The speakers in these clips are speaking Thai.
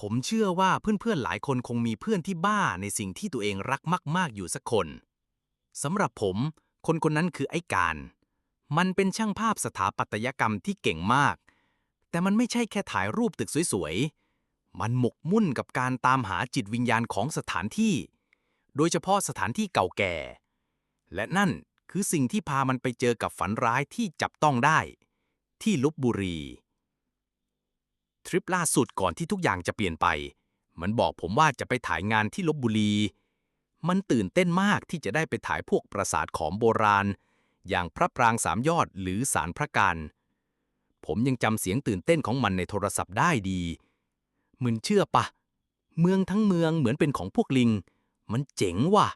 ผมเชื่อว่าเพื่อนๆหลายคนคงมีเพื่อนที่บ้าในสิ่งที่ตัวเองรักมาก ๆ อยู่สักคนสำหรับผม คนคนนั้นคือไอ้การ มันเป็นช่างภาพสถาปัตยกรรมที่เก่งมาก แต่มันไม่ใช่แค่ถ่ายรูปตึกสวยๆ มันหมกมุ่นกับการตามหาจิตวิญญาณของสถานที่ โดยเฉพาะสถานที่เก่าแก่ และนั่นคือสิ่งที่พามันไปเจอกับฝันร้ายที่จับต้องได้ ที่ลบบุรี ทริปล่าสุดก่อนที่ทุกอย่างจะเปลี่ยนไป มันบอกผมว่าจะไปถ่ายงานที่ลบบุรี มันตื่นเต้นมากที่จะได้ไปถ่ายพวกปราสาทของโบราณ อย่างพระปรางสามยอดหรือสารพระการผมยังจำเสียงตื่นเต้นของมันในโทรศัพท์ได้ดีมึนเชื่อปะ เมืองทั้งเมืองเหมือนเป็นของพวกลิง มันเจ๋งว่ะ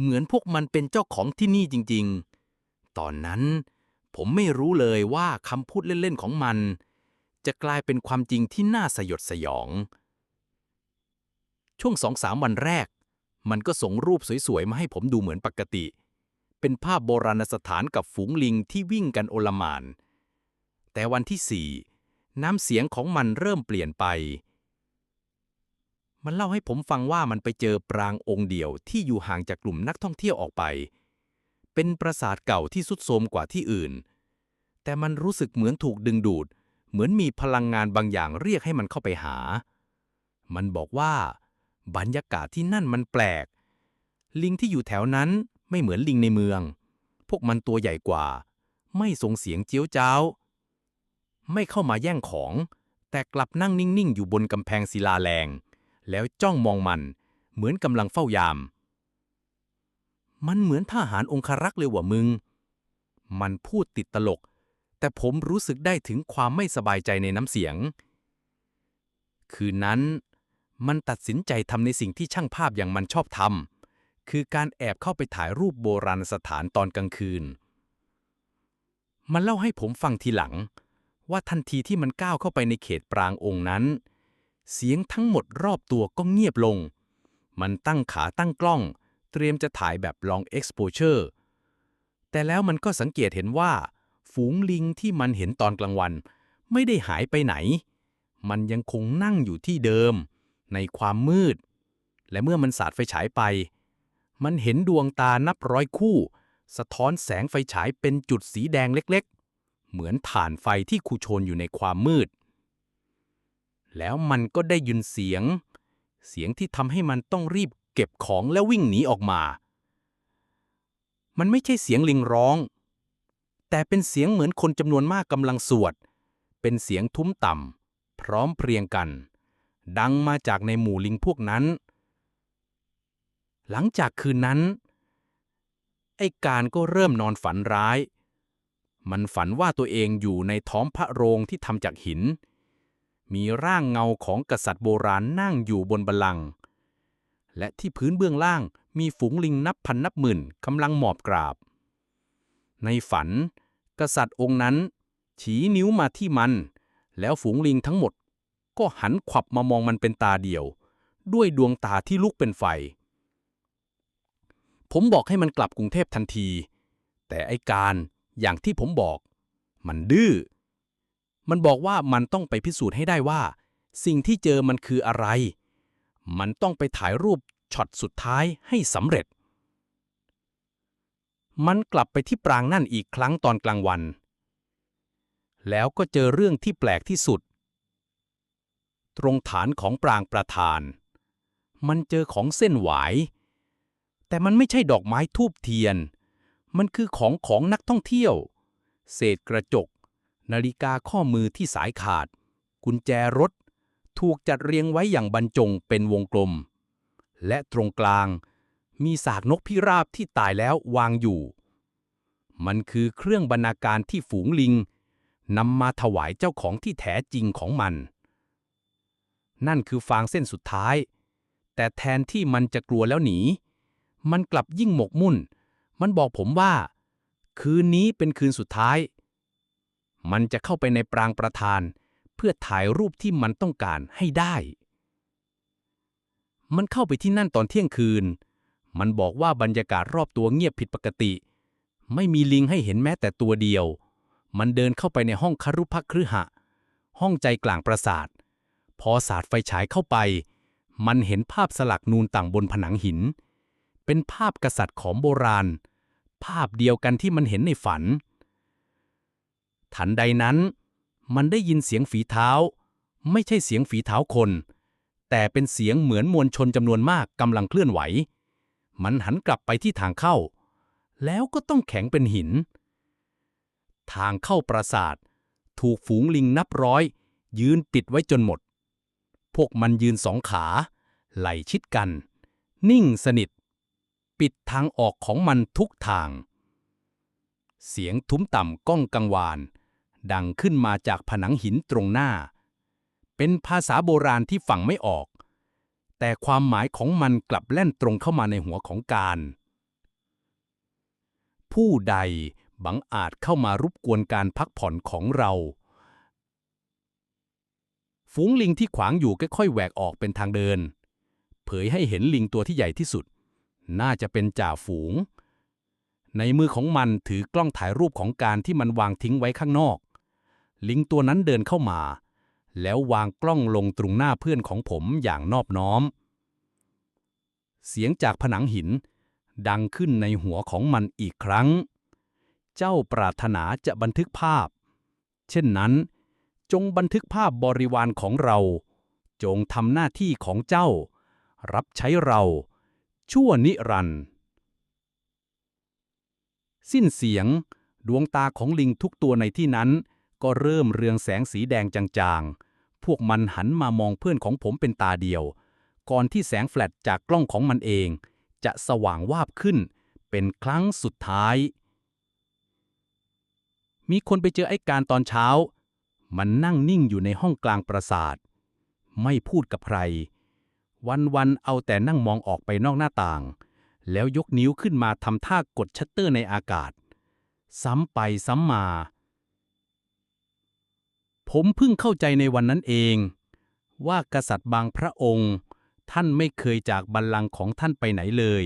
เหมือนพวกมันเป็นเจ้าของที่นี่จริง ๆ ตอนนั้น ผมไม่รู้เลยว่าคำพูดเล่น ๆ ของมัน จะกลายเป็นความจริงที่น่าสยดสยอง ช่วงสองสามวันแรก มันก็ส่งรูปสวยๆ มาให้ผมดูเหมือนปกติ เป็นภาพโบราณสถานกับฝูงลิงที่วิ่งกันโอลมาน แต่วันที่สี่น้ำเสียงของมันเริ่มเปลี่ยนไป มันเล่าให้ผมฟังว่ามันไปเจอปรางองค์เดียวที่อยู่ห่างจากกลุ่มนักท่องเที่ยวออกไป เป็นปราสาทเก่าที่สุดโทรมกว่าที่อื่น แต่มันรู้สึกเหมือนถูกดึงดูด เหมือนมีพลังงานบางอย่างเรียกให้มันเข้าไปหา มันบอกว่า บรรยากาศที่นั่นมันแปลก ลิงที่อยู่แถวนั้นไม่เหมือนลิงในเมือง พวกมันตัวใหญ่กว่า ไม่ส่งเสียงเจียวจ้าว ไม่เข้ามาแย่งของ แต่กลับนั่งนิ่งๆ อยู่บนกำแพงศิลาแรง แล้วจ้องมองมัน เหมือนกำลังเฝ้ายาม มันเหมือนทหารองครักษ์เลยว่ะมึง มันพูดติดตลก แต่ผมรู้สึกได้ถึงความไม่สบายใจในน้ำเสียง คืนนั้น มันตัดสินใจทำในสิ่งที่ช่างภาพอย่างมันชอบทำคือการแอบเข้าไปถ่ายรูปโบราณสถานตอนกลางคืน มันเล่าให้ผมฟังทีหลัง ว่าทันทีที่มันก้าวเข้าไปในเขตปรางองค์นั้น เสียงทั้งหมดรอบตัวก็เงียบลง มันตั้งขาตั้งกล้อง เตรียมจะถ่ายแบบ long exposure แต่แล้วมันก็สังเกตเห็นว่า ฝูงลิงที่มันเห็นตอนกลางวัน ไม่ได้หายไปไหน มันยังคงนั่งอยู่ที่เดิม ในความมืด และเมื่อมันสาดไฟฉายไป มันเห็นดวงตานับร้อยคู่ สะท้อนแสงไฟฉายเป็นจุดสีแดงเล็กๆ เหมือนถ่านไฟที่คูโชนอยู่ในความมืด แล้วมันก็ได้ยินเสียง เสียงที่ทำให้มันต้องรีบเก็บของแล้ววิ่งหนีออกมา มันไม่ใช่เสียงลิงร้อง แต่เป็นเสียงเหมือนคนจำนวนมากกำลังสวด เป็นเสียงทุ้มต่ำ พร้อมเพรียงกัน ดังมาจากในหมู่ลิงพวกนั้น หลังจากคืนนั้น ไอ้การก็เริ่มนอนฝันร้าย มันฝันว่าตัวเองอยู่ในท้องพระโรงที่ทำจากหิน มีร่างเงาของกษัตริย์โบราณนั่งอยู่บนบัลลังก์และที่พื้นเบื้องล่างมีฝูงลิงนับพันนับหมื่นกำลังหมอบกราบ ในฝัน กษัตริย์องค์นั้น ชี้นิ้วมาที่มัน แล้วฝูงลิงทั้งหมด ก็หันขวับมามองมันเป็นตาเดียว ด้วยดวงตาที่ลุกเป็นไฟ ผมบอกให้มันกลับกรุงเทพทันที แต่ไอการอย่างที่ผมบอก มันดื้อ มันบอกว่ามันต้องไปพิสูจน์ให้ได้ว่า สิ่งที่เจอมันคืออะไร มันต้องไปถ่ายรูปช็อตสุดท้ายให้สำเร็จ มันกลับไปที่ปรางนั่นอีกครั้งตอนกลางวัน แล้วก็เจอเรื่องที่แปลกที่สุด ตรงฐานของปรางประธาน มันเจอของเส้นหวาย แต่มันไม่ใช่ดอกไม้ทูบเทียน มันคือของของนักท่องเที่ยว เศษกระจก นาฬิกาข้อมือที่สายขาด กุญแจรถ ถูกจัดเรียงไว้อย่างบรรจงเป็นวงกลม และตรงกลาง มีสากนกพิราบที่ตายแล้ววางอยู่ มันคือเครื่องบรรณาการที่ฝูงลิงนำมาถวายเจ้าของที่แท้จริงของมัน นั่นคือฟางเส้นสุดท้าย แต่แทนที่มันจะกลัวแล้วหนี มันกลับยิ่งหมกมุ่น มันบอกผมว่า คืนนี้เป็นคืนสุดท้าย มันจะเข้าไปในปรางประธาน เพื่อถ่ายรูปที่มันต้องการให้ได้ มันเข้าไปที่นั่นตอนเที่ยงคืน มันบอกว่าบรรยากาศรอบตัวเงียบผิดปกติ ไม่มีลิงให้เห็นแม้แต่ตัวเดียว มันเดินเข้าไปในห้องครุพักคฤหะ ห้องใจกลางปราสาท พอสาดไฟฉายเข้าไป มันเห็นภาพสลักนูนต่างบนผนังหิน เป็นภาพกษัตริย์ของโบราณ ภาพเดียวกันที่มันเห็นในฝัน ทันใดนั้น มันได้ยินเสียงฝีเท้า ไม่ใช่เสียงฝีเท้าคน แต่เป็นเสียงเหมือนมวลชนจำนวนมากกำลังเคลื่อนไหว มันหันกลับไปที่ทางเข้า แล้วก็ต้องแข็งเป็นหิน ทางเข้าปราสาท ถูกฝูงลิงนับร้อย ยืนปิดไว้จนหมด พวกมันยืนสองขา ไหลชิดกัน นิ่งสนิท ปิดทางออกของมันทุกทาง เสียงทุ้มต่ำก้องกังวาน ดังขึ้นมาจากผนังหินตรงหน้า เป็นภาษาโบราณที่ฟังไม่ออก แต่ความหมายของมันกลับแล่นตรงเข้ามาในหัวของการ ผู้ใดบังอาจเข้ามารบกวนการพักผ่อนของเรา ฝูงลิงที่ขวางอยู่ค่อยๆแหวกออกเป็นทางเดิน เผยให้เห็นลิงตัวที่ใหญ่ที่สุด น่าจะเป็นจ่าฝูง ในมือของมันถือกล้องถ่ายรูปของการที่มันวางทิ้งไว้ข้างนอก ลิงตัวนั้นเดินเข้ามา แล้ววางกล้องลงตรงหน้าเพื่อนของผมอย่างนอบน้อม เสียงจากผนังหิน ดังขึ้นในหัวของมันอีกครั้ง เจ้าปรารถนาจะบันทึกภาพ เช่นนั้น จงบันทึกภาพบริวารของเรา จงทำหน้าที่ของเจ้า รับใช้เรา ชั่วนิรันดร์สิ้นเสียงดวงตาของลิงทุกตัวในที่นั้น ก็เริ่มเรืองแสงสีแดงจางๆ พวกมันหันมามองเพื่อนของผมเป็นตาเดียว ก่อนที่แสงแฟลชจากกล้องของมันเอง จะสว่างวาบขึ้น เป็นครั้งสุดท้าย มีคนไปเจอไอ้การตอนเช้า มันนั่งนิ่งอยู่ในห้องกลางปราสาท ไม่พูดกับใคร วันๆ เอาแต่นั่งมองออกไปนอกหน้าต่าง แล้วยกนิ้วขึ้นมาทำท่ากดชัตเตอร์ในอากาศ ซ้ำไปซ้ำมา ผมเพิ่งเข้าใจในวันนั้นเอง ว่ากษัตริย์บางพระองค์ ท่านไม่เคยจากบัลลังก์ของท่านไปไหนเลย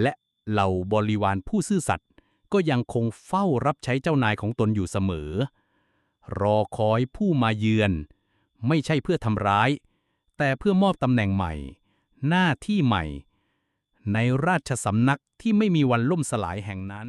และเหล่าบริวารผู้ซื่อสัตย์ก็ยังคงเฝ้ารับใช้เจ้านายของตนอยู่เสมอ รอคอยผู้มาเยือน ไม่ใช่เพื่อทำร้าย แต่เพื่อมอบตำแหน่งใหม่ หน้าที่ใหม่ ในราชสำนักที่ไม่มีวันล่มสลายแห่งนั้น